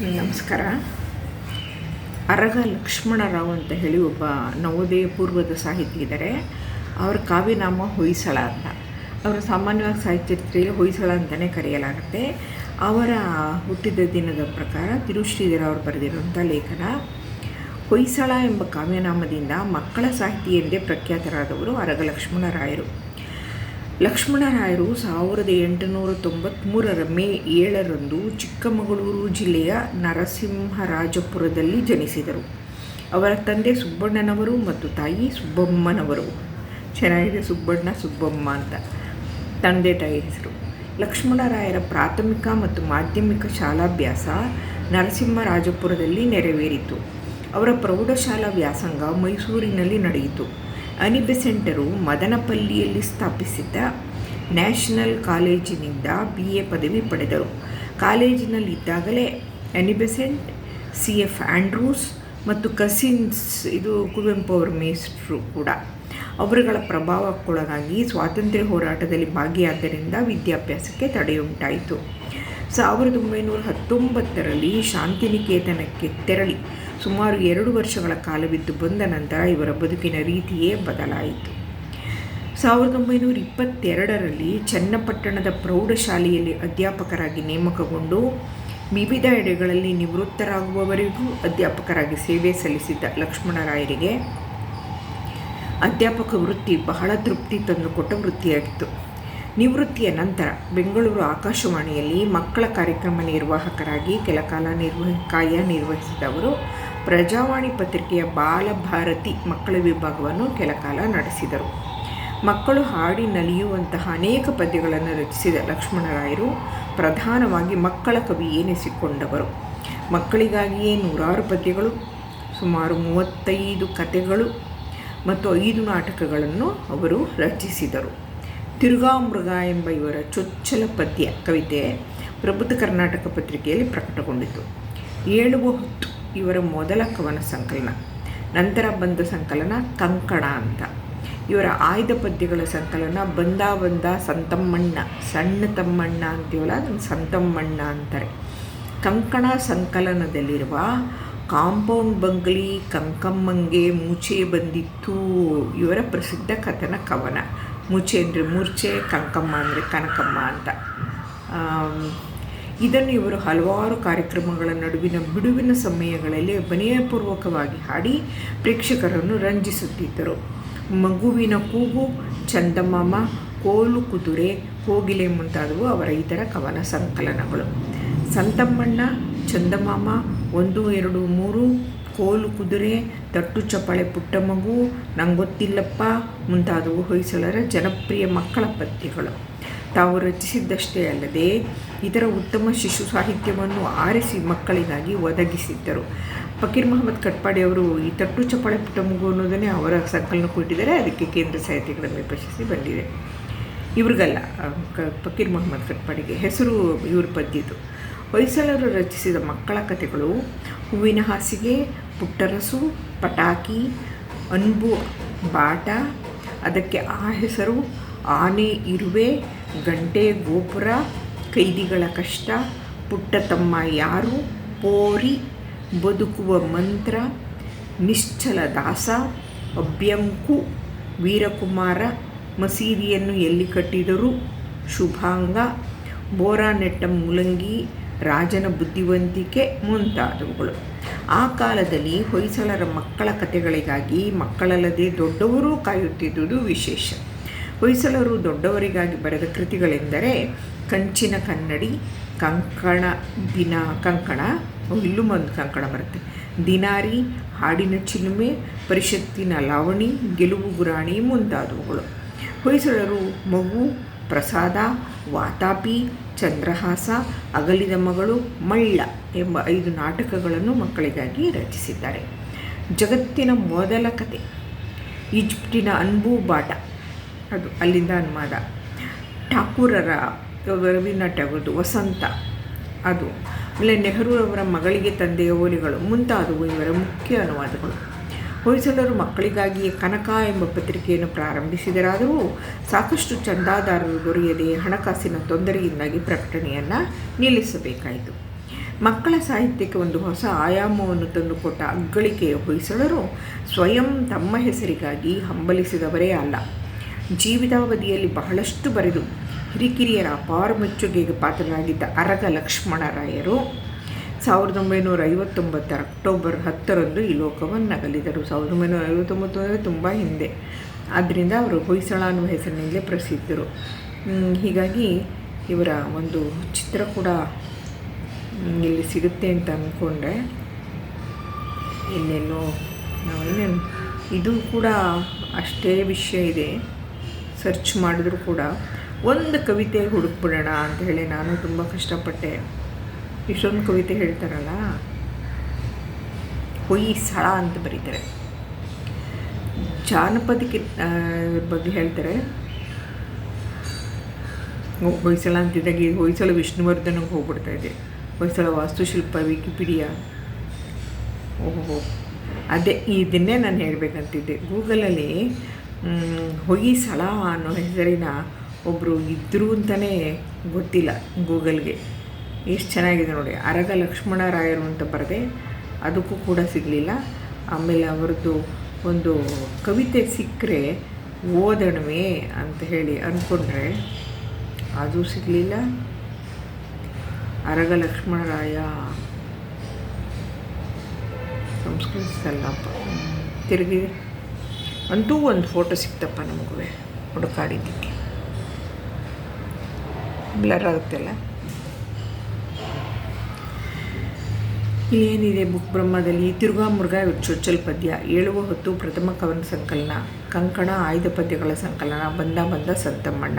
ನಮಸ್ಕಾರ. ಅರಗ ಲಕ್ಷ್ಮಣರಾವ್ ಅಂತ ಹೇಳಿ ಒಬ್ಬ ನವೋದಯ ಪೂರ್ವದ ಸಾಹಿತಿ ಇದ್ದಾರೆ ಅವರ ಕಾವ್ಯನಾಮ ಹೊಯ್ಸಳ ಅಂತ. ಅವರು ಸಾಮಾನ್ಯವಾಗಿ ಸಾಹಿತ್ಯದಲ್ಲಿ ಹೊಯ್ಸಳ ಅಂತಲೇ ಕರೆಯಲಾಗುತ್ತೆ. ಅವರ ಹುಟ್ಟಿದ ದಿನದ ಪ್ರಕಾರ ತಿರುಶ್ರೀಧರ ಅವರು ಬರೆದಿರುವಂಥ ಲೇಖನ, ಹೊಯ್ಸಳ ಎಂಬ ಕಾವ್ಯನಾಮದಿಂದ ಮಕ್ಕಳ ಸಾಹಿತಿ ಎಂದೇ ಪ್ರಖ್ಯಾತರಾದವರು ಅರಗ ಲಕ್ಷ್ಮಣರಾಯರು ಲಕ್ಷ್ಮಣರಾಯರು ಸಾವಿರದ ಎಂಟುನೂರ ತೊಂಬತ್ತ್ಮೂರರ ಮೇ ಏಳರಂದು ಚಿಕ್ಕಮಗಳೂರು ಜಿಲ್ಲೆಯ ನರಸಿಂಹರಾಜಪುರದಲ್ಲಿ ಜನಿಸಿದರು. ಅವರ ತಂದೆ ಸುಬ್ಬಣ್ಣನವರು ಮತ್ತು ತಾಯಿ ಸುಬ್ಬಮ್ಮನವರು. ಚೆನ್ನಾಗಿದೆ ಸುಬ್ಬಣ್ಣ, ಸುಬ್ಬಮ್ಮ ಅಂತ ತಂದೆ, ತಾಯಿ ಹೆಸರು. ಲಕ್ಷ್ಮಣರಾಯರ ಪ್ರಾಥಮಿಕ ಮತ್ತು ಮಾಧ್ಯಮಿಕ ಶಾಲಾಭ್ಯಾಸ ನರಸಿಂಹರಾಜಪುರದಲ್ಲಿ ನೆರವೇರಿತು. ಅವರ ಪ್ರೌಢಶಾಲಾ ವ್ಯಾಸಂಗ ಮೈಸೂರಿನಲ್ಲಿ ನಡೆಯಿತು. ಅನಿಬೆಸೆಂಟರು ಮದನಪಲ್ಲಿಯಲ್ಲಿ ಸ್ಥಾಪಿಸಿದ್ದ ನ್ಯಾಷನಲ್ ಕಾಲೇಜಿನಿಂದ ಬಿ ಎ ಪದವಿ ಪಡೆದರು. ಕಾಲೇಜಿನಲ್ಲಿದ್ದಾಗಲೇ Annie Besant C F Andrews ಮತ್ತು ಕಸಿನ್ಸ್, ಇದು ಕುವೆಂಪು ಅವರ ಮೇಸ್ಟ್ರು ಕೂಡ. ಅವರುಗಳ ಪ್ರಭಾವಕ್ಕೊಳಗಾಗಿ ಸ್ವಾತಂತ್ರ್ಯ ಹೋರಾಟದಲ್ಲಿ ಭಾಗಿಯಾದ್ದರಿಂದ ವಿದ್ಯಾಭ್ಯಾಸಕ್ಕೆ ತಡೆಯುಂಟಾಯಿತು. ಸಾವಿರದ ಒಂಬೈನೂರ ಹತ್ತೊಂಬತ್ತರಲ್ಲಿ ಶಾಂತಿನಿಕೇತನಕ್ಕೆ ತೆರಳಿ. ಸುಮಾರು ಎರಡು ವರ್ಷಗಳ ಕಾಲವಿದ್ದು ಬಂದ ನಂತರ ಇವರ ಬದುಕಿನ ರೀತಿಯೇ ಬದಲಾಯಿತು. ಸಾವಿರದ ಒಂಬೈನೂರ ಇಪ್ಪತ್ತೆರಡರಲ್ಲಿ ಚನ್ನಪಟ್ಟಣದ ಪ್ರೌಢಶಾಲೆಯಲ್ಲಿ ಅಧ್ಯಾಪಕರಾಗಿ ನೇಮಕಗೊಂಡು ವಿವಿಧ ಎಡೆಗಳಲ್ಲಿ ನಿವೃತ್ತರಾಗುವವರೆಗೂ ಅಧ್ಯಾಪಕರಾಗಿ ಸೇವೆ ಸಲ್ಲಿಸಿದ್ದ ಲಕ್ಷ್ಮಣರಾಯರಿಗೆ ಅಧ್ಯಾಪಕ ವೃತ್ತಿ ಬಹಳ ತೃಪ್ತಿ ತಂದುಕೊಟ್ಟ ವೃತ್ತಿಯಾಗಿತ್ತು. ನಿವೃತ್ತಿಯ ನಂತರ ಬೆಂಗಳೂರು ಆಕಾಶವಾಣಿಯಲ್ಲಿ ಮಕ್ಕಳ ಕಾರ್ಯಕ್ರಮ ನಿರ್ವಾಹಕರಾಗಿ ಕೆಲಕಾಲ ನಿರ್ವಹ ಕಾರ್ಯ ನಿರ್ವಹಿಸಿದವರು ಪ್ರಜಾವಾಣಿ ಪತ್ರಿಕೆಯ ಬಾಲಭಾರತಿ ಮಕ್ಕಳ ವಿಭಾಗವನ್ನು ಕೆಲಕಾಲ ನಡೆಸಿದರು. ಮಕ್ಕಳು ಹಾಡಿ ನಲಿಯುವಂತಹ ಅನೇಕ ಪದ್ಯಗಳನ್ನು ರಚಿಸಿದ ಲಕ್ಷ್ಮಣರಾಯರು ಪ್ರಧಾನವಾಗಿ ಮಕ್ಕಳ ಕವಿ ಎನಿಸಿಕೊಂಡವರು. ಮಕ್ಕಳಿಗಾಗಿಯೇ ನೂರಾರು ಪದ್ಯಗಳು, ಸುಮಾರು ಮೂವತ್ತೈದು ಕಥೆಗಳು ಮತ್ತು ಐದು ನಾಟಕಗಳನ್ನು ಅವರು ರಚಿಸಿದರು. ತಿರುಗಾಮೃಗ ಎಂಬ ಇವರ ಚೊಚ್ಚಲ ಪದ್ಯ ಕವಿತೆ ಪ್ರಬುದ್ಧ ಕರ್ನಾಟಕ ಪತ್ರಿಕೆಯಲ್ಲಿ ಪ್ರಕಟಗೊಂಡಿತು. ಏಳುವ ಹೊತ್ತು ಇವರ ಮೊದಲ ಕವನ ಸಂಕಲನ. ನಂತರ ಬಂದ ಸಂಕಲನ ಕಂಕಣ ಅಂತ. ಇವರ ಆಯ್ದ ಪದ್ಯಗಳ ಸಂಕಲನ ಬಂದ ಬಂದ ಸಂತಮ್ಮಣ್ಣ, ಸಣ್ಣ ತಮ್ಮಣ್ಣ ಅಂತೀವಲ್ಲ, ಅದನ್ನು ಸಂತಮ್ಮಣ್ಣ ಅಂತಾರೆ. ಕಂಕಣ ಸಂಕಲನದಲ್ಲಿರುವ ಕಾಂಪೌಂಡ್ ಬಂಗ್ಲಿ ಕಂಕಮ್ಮಂಗೆ ಮೂಚೆ ಬಂದಿತ್ತು ಇವರ ಪ್ರಸಿದ್ಧ ಕಥನ ಕವನ. ಮೂಚೆ ಅಂದರೆ ಮೂರ್ಛೆ, ಕಂಕಮ್ಮ ಅಂದರೆ ಕನಕಮ್ಮ ಅಂತ. ಇದನ್ನು ಇವರು ಹಲವಾರು ಕಾರ್ಯಕ್ರಮಗಳ ನಡುವಿನ ಬಿಡುವಿನ ಸಮಯಗಳಲ್ಲಿ ವಿನಯಪೂರ್ವಕವಾಗಿ ಹಾಡಿ ಪ್ರೇಕ್ಷಕರನ್ನು ರಂಜಿಸುತ್ತಿದ್ದರು. ಮಗುವಿನ ಕೂಗು, ಚಂದಮಾಮ, ಕೋಲು ಕುದುರೆ, ಕೋಗಿಲೆ ಮುಂತಾದವು ಅವರ ಇತರ ಕವನ ಸಂಕಲನಗಳು. ಸಂತಮ್ಮಣ್ಣ, ಚಂದಮಾಮ, ಒಂದು, ಎರಡು, ಮೂರು ಕೋಲು ಕುದುರೆ ತಟ್ಟು ಚಪ್ಪಳೆ ಪುಟ್ಟ ಮಗು ನಂಗೊತ್ತಿಲ್ಲಪ್ಪ ಮುಂತಾದವು ಹೊಯ್ಸಳರ ಜನಪ್ರಿಯ ಮಕ್ಕಳ ಪದ್ಯಗಳು. ತಾವು ರಚಿಸಿದ್ದಷ್ಟೇ ಅಲ್ಲದೆ, ಇತರ ಉತ್ತಮ ಶಿಶು ಸಾಹಿತ್ಯವನ್ನು ಆರಿಸಿ ಮಕ್ಕಳಿಗಾಗಿ ಒದಗಿಸಿದ್ದರು. ಫಕೀರ್ ಮಹಮ್ಮದ್ ಕಟ್ಪಾಡಿ ಅವರು ಈ ತಟ್ಟು ಚಪ್ಪಳೆ ಪುಟ್ಟ ಮಗು ಅನ್ನೋದನ್ನೇ ಅವರ ಸಂಕಲನ ಕೊಟ್ಟಿದ್ದಾರೆ ಅದಕ್ಕೆ ಕೇಂದ್ರ ಸಾಹಿತ್ಯ ಅಕಾಡೆಮಿ ಪ್ರಶಸ್ತಿ ಬಂದಿದೆ. ಇವ್ರಿಗಲ್ಲ, ಕ, ಫಕೀರ್ ಮೊಹಮ್ಮದ್ ಕಟ್ಪಾಡಿಗೆ ಹೆಸರು, ಇವ್ರ ಪದ್ಯದು ಹೊಯ್ಸಳರು ರಚಿಸಿದ ಮಕ್ಕಳ ಕಥೆಗಳು, ಹೂವಿನ ಹಾಸಿಗೆ ಪುಟ್ಟರಸು, ಪಟಾಕಿ, ಅನ್ಬು, ಬಾಟ, ಅದಕ್ಕೆ ಆ ಹೆಸರು, ಆನೆ, ಇರುವೆ, ಗಂಟೆ, ಗೋಪುರ, ಕೈದಿಗಳ ಕಷ್ಟ, ಪುಟ್ಟ ತಮ್ಮ ಯಾರು, ಪೋರಿ, ಬದುಕುವ ಮಂತ್ರ, ನಿಶ್ಚಲ ದಾಸ, ಅಭ್ಯಂಕು, ವೀರಕುಮಾರ, ಮಸೀದಿಯನ್ನು ಎಲ್ಲಿ ಕಟ್ಟಿದರು, ಶುಭಾಂಗ ಬೋರಾ ನೆಟ್ಟ ಮುಲಂಗಿ ರಾಜನ ಬುದ್ಧಿವಂತಿಕೆ ಮುಂತಾದವುಗಳು. ಆ ಕಾಲದಲ್ಲಿ ಹೊಯ್ಸಳರ ಮಕ್ಕಳ ಕಥೆಗಳಿಗಾಗಿ ಮಕ್ಕಳಲ್ಲದೆ ದೊಡ್ಡವರೂ ಕಾಯುತ್ತಿದ್ದುದು ವಿಶೇಷ. ಹೊಯ್ಸಳರು ದೊಡ್ಡವರಿಗಾಗಿ ಬರೆದ ಕೃತಿಗಳೆಂದರೆ ಕಂಚಿನ ಕನ್ನಡಿ, ಕಂಕಣ ದಿನ ಕಂಕಣ ಇಲ್ಲೂ ಒಂದು ಕಂಕಣ ಬರುತ್ತೆ. ದಿನಾರಿ, ಹಾಡಿನ ಚಿಲುಮೆ, ಪರಿಷತ್ತಿನ ಲಾವಣಿ, ಗೆಲುವು ಗುರಾಣಿ ಮುಂತಾದವುಗಳು. ಹೊಯ್ಸಳರು ಮಗು ಪ್ರಸಾದ, ವಾತಾಪಿ, ಚಂದ್ರಹಾಸ, ಅಗಲಿದ ಮಗಳು ಮಳ್ಳ ಎಂಬ ಐದು ನಾಟಕಗಳನ್ನು ಮಕ್ಕಳಿಗಾಗಿ ರಚಿಸಿದ್ದಾರೆ. ಜಗತ್ತಿನ ಮೊದಲ ಕತೆ, ಈಜಿಪ್ಟಿನ ಅನ್ಬು ಬಾಟ. ಅದು ಅಲ್ಲಿಂದ ಅನುವಾದ. ಠಾಕೂರರ ರವೀಂದ್ರನಾಥ್ ಟ್ಯಾಗೋರ್ದು ವಸಂತ. ಅದು ಆಮೇಲೆ ನೆಹರೂರವರ ಮಗಳಿಗೆ ತಂದೆಯ ಓಲಿಗಳು. ಮುಂತಾದವು ಇವರ ಮುಖ್ಯ ಅನುವಾದಗಳು. ಹೊಯ್ಸಳರು ಮಕ್ಕಳಿಗಾಗಿ ಕನಕ ಎಂಬ ಪತ್ರಿಕೆಯನ್ನು ಪ್ರಾರಂಭಿಸಿದರಾದರೂ ಸಾಕಷ್ಟು ಚಂದಾದಾರರು ದೊರೆಯದೆ ಹಣಕಾಸಿನ ತೊಂದರೆಯಿಂದಾಗಿ ಪ್ರಕಟಣೆಯನ್ನು ನಿಲ್ಲಿಸಬೇಕಾಯಿತು. ಮಕ್ಕಳ ಸಾಹಿತ್ಯಕ್ಕೆ ಒಂದು ಹೊಸ ಆಯಾಮವನ್ನು ತಂದುಕೊಟ್ಟ ಅಗ್ಗಳಿಕೆಯ ಹೊಯ್ಸಳರು ಸ್ವಯಂ ತಮ್ಮ ಹೆಸರಿಗಾಗಿ ಹಂಬಲಿಸಿದವರೇ ಅಲ್ಲ. ಜೀವಿತಾವಧಿಯಲ್ಲಿ ಬಹಳಷ್ಟು ಬರೆದು ಹಿರಿಕಿರಿಯರ ಅಪಾರ ಮೆಚ್ಚುಗೆಗೆ ಪಾತ್ರರಾಗಿದ್ದ ಅರಗ ಲಕ್ಷ್ಮಣರಾಯರು ಸಾವಿರದ ಒಂಬೈನೂರ ಐವತ್ತೊಂಬತ್ತರ ಅಕ್ಟೋಬರ್ ಹತ್ತರಂದು ಈ ಲೋಕವನ್ನು ನಗಲಿದರು. ಸಾವಿರದ ಒಂಬೈನೂರ ಐವತ್ತೊಂಬತ್ತು ಅಂದರೆ ತುಂಬ ಹಿಂದೆ. ಆದ್ದರಿಂದ ಅವರು ಹೊಯ್ಸಳ ಅನ್ನುವ ಹೆಸರಿನಿಂದಲೇ ಪ್ರಸಿದ್ಧರು. ಹೀಗಾಗಿ ಇವರ ಒಂದು ಚಿತ್ರ ಕೂಡ ಇಲ್ಲಿ ಸಿಗುತ್ತೆ ಅಂತ ಅಂದ್ಕೊಂಡೆ ನಾವು ಏನೇನು ಇದು ಕೂಡ ಅಷ್ಟೇ ವಿಷಯ ಇದೆ. ಸರ್ಚ್ ಮಾಡಿದ್ರು ಕೂಡ. ಒಂದು ಕವಿತೆ ಹುಡುಕ್ಬಿಡೋಣ ಅಂತ ಹೇಳಿ ನಾನು ತುಂಬ ಕಷ್ಟಪಟ್ಟೆ. ಇಷ್ಟೊಂದು ಕವಿತೆ ಹೇಳ್ತಾರಲ್ಲ? ಹೊಯ್ ಸಳ ಅಂತ ಬರೀತಾರೆ. ಜಾನಪದಕ್ಕೆ ಬಗ್ಗೆ ಹೇಳ್ತಾರೆ. ಹೊಯ್ಸಳ ಅಂತಿದ್ದಾಗ ಹೊಯ್ಸಳ ವಿಷ್ಣುವರ್ಧನಕ್ಕೆ ಹೋಗ್ಬಿಡ್ತಾ ಇದೆ. ಹೊಯ್ಸಳ ವಾಸ್ತುಶಿಲ್ಪ, ವಿಕಿಪೀಡಿಯಾ. ಓಹೋ ಅದೇ, ಇದನ್ನೇ ನಾನು ಹೇಳಬೇಕಂತಿದ್ದೆ. ಗೂಗಲಲ್ಲಿ ಹೊಯ್ಸಳ ಅನ್ನೋ ಹೆಸರಿನ ಒಬ್ಬರು ಇದ್ದರು ಅಂತಲೇ ಗೊತ್ತಿಲ್ಲ ಗೂಗಲ್ಗೆ. ಎಷ್ಟು ಚೆನ್ನಾಗಿದೆ ನೋಡಿ. ಅರಗ ಲಕ್ಷ್ಮಣರಾಯರು ಅಂತ ಬರದೆ ಅದಕ್ಕೂ ಕೂಡ ಸಿಗಲಿಲ್ಲ. ಆಮೇಲೆ ಅವರದ್ದು ಒಂದು ಕವಿತೆ ಸಿಕ್ಕರೆ ಓದಣವೆ ಅಂತ ಹೇಳಿ ಅಂದ್ಕೊಂಡ್ರೆ ಅದು ಸಿಗಲಿಲ್ಲ. ಅರಗ ಲಕ್ಷ್ಮಣರಾಯ ಸಂಸ್ಕೃತದಲ್ಲಪ್ಪ ತಿರುಗಿ ಅಂತೂ ಒಂದು ಫೋಟೋ ಸಿಕ್ತಪ್ಪ ನಮಗೂ ಹುಡುಕಾಡಿದ್ದಕ್ಕೆ ಬ್ಲರ್ ಆಗುತ್ತಲ್ಲ? ಏನಿದೆ ಬುಕ್ ಬ್ರಹ್ಮದಲ್ಲಿ? ತಿರುಗಾ ಮುರುಘಾ ಚೊಚ್ಚಲ್ ಪದ್ಯ. ಏಳುವ ಹೊತ್ತು ಪ್ರಥಮ ಕವನ ಸಂಕಲನ. ಕಂಕಣ ಆಯ್ದ ಪದ್ಯಗಳ ಸಂಕಲನ. ಬಂದ ಬಂದ ಸಂತಮ್ಮಣ್ಣ.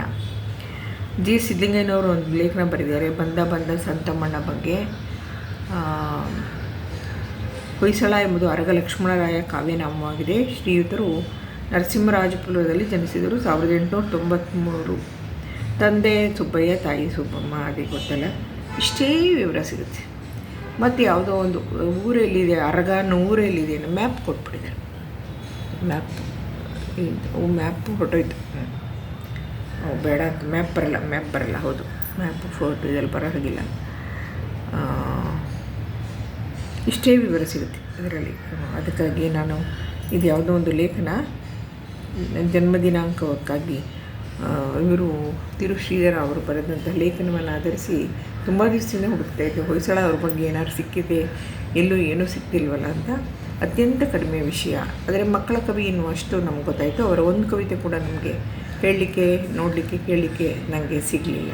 ಜಿ. ಸಿದ್ದಲಿಂಗಯ್ಯನವರು ಒಂದು ಲೇಖನ ಬರೆದಿದ್ದಾರೆ. ಬಂದ ಬಂದ ಸಂತಮ್ಮಣ್ಣ ಬಗ್ಗೆ. ಹೊಯ್ಸಳ ಎಂಬುದು ಅರಗ ಲಕ್ಷ್ಮಣರಾಯ ಕಾವ್ಯನಾಮವಾಗಿದೆ. ಶ್ರೀಯುತರು ನರಸಿಂಹರಾಜಪುರದಲ್ಲಿ ಜನಿಸಿದರು. ಸಾವಿರದ ಎಂಟುನೂರ ತೊಂಬತ್ತ್ಮೂರು ತಂದೆ ಸುಬ್ಬಯ್ಯ, ತಾಯಿ ಸುಬ್ಬಮ್ಮ, ಅದೇ ಗೊತ್ತಲ್ಲ? ಇಷ್ಟೇ ವಿವರ ಸಿಗುತ್ತೆ. ಮತ್ತು ಯಾವುದೋ ಒಂದು ಊರೆಲ್ಲಿದೆ, ಅರಗಾನ ಊರೆಲ್ಲಿದೆ ಮ್ಯಾಪ್ ಕೊಟ್ಬಿಟ್ಟಿದ್ದಾರೆ ಮ್ಯಾಪ್ ಮ್ಯಾಪ್ ಹೊಟ್ಟೋಯ್ತು ಹ್ಞೂ ಬೇಡ ಮ್ಯಾಪ್ ಬರಲ್ಲ ಮ್ಯಾಪ್ ಬರಲ್ಲ, ಹೌದು. ಮ್ಯಾಪ್ ಫೋಟೋ ಇದೆಲ್ಲ ಬರೋ ಹಾಗಿಲ್ಲ ಇಷ್ಟೇ ವಿವರ ಸಿಗುತ್ತೆ ಇದರಲ್ಲಿ ಅದಕ್ಕಾಗಿ ನಾನು ಇದು ಯಾವುದೋ ಒಂದು ಲೇಖನ ಜನ್ಮ ದಿನಾಂಕಕ್ಕಾಗಿ ಇವರು ತಿರು ಶ್ರೀಧರ ಅವರು ಬರೆದಂಥ ಲೇಖನವನ್ನು ಆಧರಿಸಿ ತುಂಬ ದಿವಸದಿಂದ ಹುಡುಕ್ತಾ ಇದ್ದೆ. ಹೊಯ್ಸಳ ಅವ್ರ ಬಗ್ಗೆ ಏನಾದ್ರು ಸಿಕ್ಕಿದೆ ಎಲ್ಲೂ ಏನೂ ಸಿಕ್ತಿಲ್ವಲ್ಲ ಅಂತ. ಅತ್ಯಂತ ಕಡಿಮೆ ವಿಷಯ. ಆದರೆ ಮಕ್ಕಳ ಕವಿ ಎನ್ನುವಷ್ಟು ನಮ್ಗೆ ಗೊತ್ತಾಯಿತು. ಅವರ ಒಂದು ಕವಿತೆ ಕೂಡ ನಮಗೆ ಹೇಳಲಿಕ್ಕೆ, ನೋಡಲಿಕ್ಕೆ, ಕೇಳಲಿಕ್ಕೆ ನನಗೆ ಸಿಗಲಿಲ್ಲ.